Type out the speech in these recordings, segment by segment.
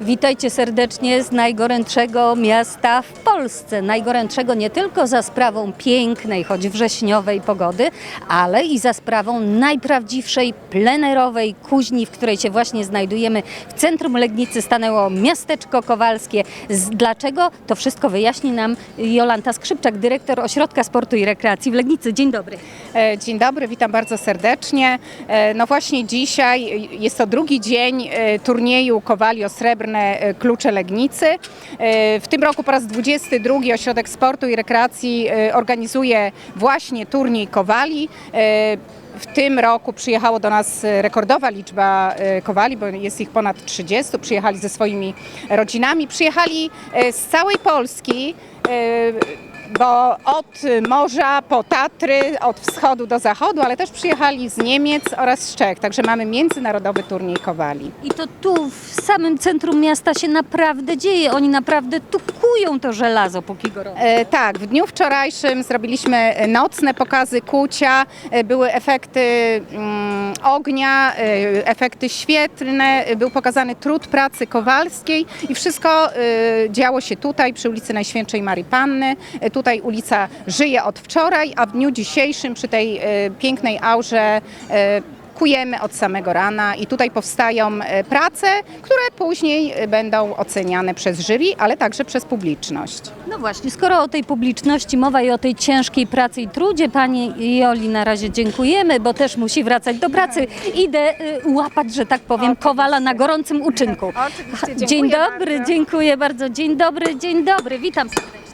Witajcie serdecznie z najgorętszego miasta w Polsce. Najgorętszego nie tylko za sprawą pięknej, choć wrześniowej pogody, ale i za sprawą najprawdziwszej plenerowej kuźni, w której się właśnie znajdujemy. W centrum Legnicy stanęło miasteczko kowalskie. Dlaczego? To wszystko wyjaśni nam Jolanta Skrzypczak, dyrektor Ośrodka Sportu i Rekreacji w Legnicy. Dzień dobry. E, Dzień dobry, witam bardzo serdecznie. E, No właśnie dzisiaj jest to drugi dzień e, turnieju Kowali o srebrne e, klucze Legnicy. E, W tym roku po raz 22 Ośrodek Sportu i Rekreacji e, organizuje właśnie turniej Kowali. W tym roku przyjechało do nas rekordowa liczba kowali, bo jest ich ponad 30. Przyjechali ze swoimi rodzinami. Przyjechali z całej Polski. E, bo od morza po Tatry, od wschodu do zachodu, ale też przyjechali z Niemiec oraz z Czech, także mamy międzynarodowy turniej kowali. I to tu w samym centrum miasta się naprawdę dzieje. Oni naprawdę tukują to żelazo, póki gorąco. E, tak, w dniu wczorajszym zrobiliśmy nocne pokazy kucia, e, były efekty mm, ognia, e, efekty świetlne, e, był pokazany trud pracy kowalskiej i wszystko e, działo się tutaj przy ulicy Najświętszej Marii Panny. E, tutaj ulica żyje od wczoraj, a w dniu dzisiejszym przy tej e, pięknej aurze e, kujemy od samego rana i tutaj powstają e, prace, które później będą oceniane przez jury, ale także przez publiczność. No właśnie, skoro o tej publiczności mowa i o tej ciężkiej pracy i trudzie, Pani Joli na razie dziękujemy, bo też musi wracać do pracy. Idę łapać, że tak powiem, kowala na gorącym uczynku. Oczywiście, Dzień dziękuję dobry, bardzo. dziękuję bardzo. Dzień dobry, dzień dobry, witam serdecznie.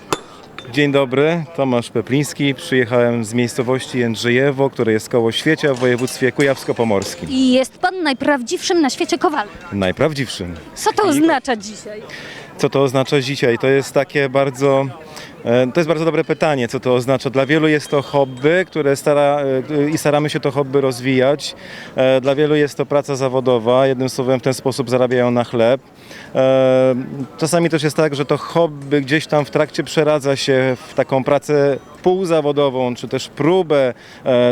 Dzień dobry, Tomasz Pepliński. Przyjechałem z miejscowości Jędrzejewo, które jest koło Świecia w województwie kujawsko-pomorskim. I jest Pan najprawdziwszym na świecie kowalem. Najprawdziwszym. Co to oznacza dzisiaj? Co to oznacza dzisiaj? To jest takie bardzo. e, To jest bardzo dobre pytanie, co to oznacza. Dla wielu jest to hobby, które stara, e, i staramy się to hobby rozwijać. E, Dla wielu jest to praca zawodowa, jednym słowem w ten sposób zarabiają na chleb. Czasami też jest tak, że to hobby gdzieś tam w trakcie przeradza się w taką pracę półzawodową, czy też próbę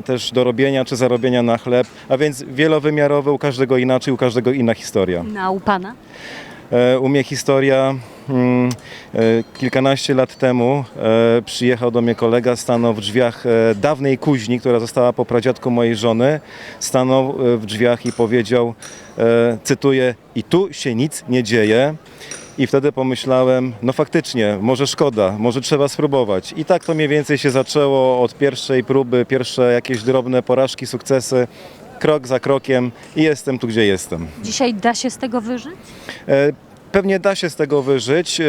też dorobienia czy zarobienia na chleb, a więc wielowymiarowe, u każdego inaczej, u każdego inna historia. Na u Pana? E, U mnie historia mm, e, kilkanaście lat temu e, przyjechał do mnie kolega, stanął w drzwiach dawnej kuźni, która została po pradziadku mojej żony. Stanął w drzwiach i powiedział, cytuję, i tu się nic nie dzieje. I wtedy pomyślałem, no faktycznie, może szkoda, może trzeba spróbować. I tak to mniej więcej się zaczęło od pierwszej próby, pierwsze jakieś drobne porażki, sukcesy, krok za krokiem i jestem tu, gdzie jestem. Dzisiaj da się z tego wyżyć? Pewnie da się z tego wyżyć. E,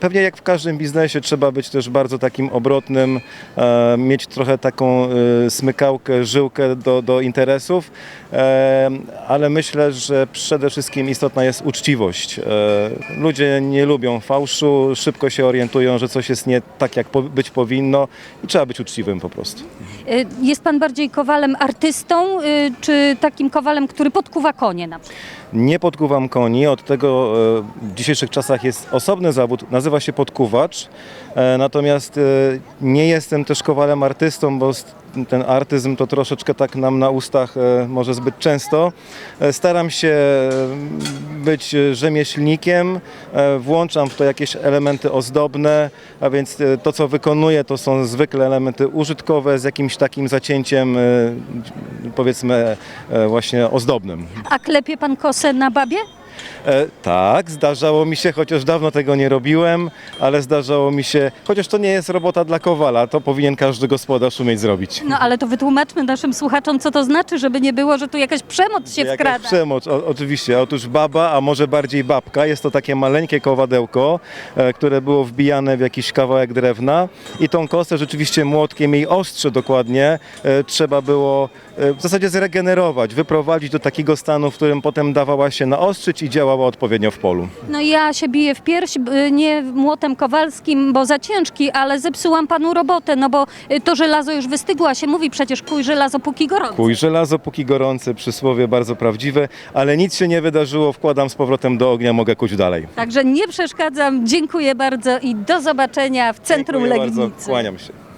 Pewnie jak w każdym biznesie trzeba być też bardzo takim obrotnym, e, mieć trochę taką e, smykałkę, żyłkę do, do interesów, ale myślę, że przede wszystkim istotna jest uczciwość. Ludzie nie lubią fałszu, szybko się orientują, że coś jest nie tak, jak być powinno i trzeba być uczciwym po prostu. Jest Pan bardziej kowalem artystą, czy takim kowalem, który podkuwa konie na przykład? Nie podkuwam koni, od tego e, w dzisiejszych czasach jest osobny zawód, nazywa się podkuwacz, e, natomiast e, nie jestem też kowalem artystą, bo ten artyzm to troszeczkę tak nam na ustach może zbyt często. Staram się być rzemieślnikiem, włączam w to jakieś elementy ozdobne, a więc to co wykonuję to są zwykle elementy użytkowe z jakimś takim zacięciem powiedzmy właśnie ozdobnym. A klepie Pan kosę na babie? E, tak, zdarzało mi się, chociaż dawno tego nie robiłem, ale zdarzało mi się, chociaż to nie jest robota dla kowala, to powinien każdy gospodarz umieć zrobić. No ale to wytłumaczmy naszym słuchaczom, co to znaczy, żeby nie było, że tu jakaś przemoc się Jakaś wkrada. przemoc, o, oczywiście. Otóż baba, a może bardziej babka, jest to takie maleńkie kowadełko, e, które było wbijane w jakiś kawałek drewna i tą kosę rzeczywiście młotkiem, jej ostrze dokładnie, e, trzeba było e, w zasadzie zregenerować, wyprowadzić do takiego stanu, w którym potem dawała się naostrzyć i działała odpowiednio w polu. No ja się biję w pierś, nie młotem kowalskim, bo za ciężki, ale zepsułam Panu robotę, no bo y, to żelazo już wystygło, a się mówi przecież kuj żelazo póki gorące. Kuj żelazo póki gorące, przysłowie bardzo prawdziwe, ale nic się nie wydarzyło, wkładam z powrotem do ognia, mogę kuć dalej. Także nie przeszkadzam, dziękuję bardzo i do zobaczenia w centrum Dziękuję bardzo, Legnicy. kłaniam się.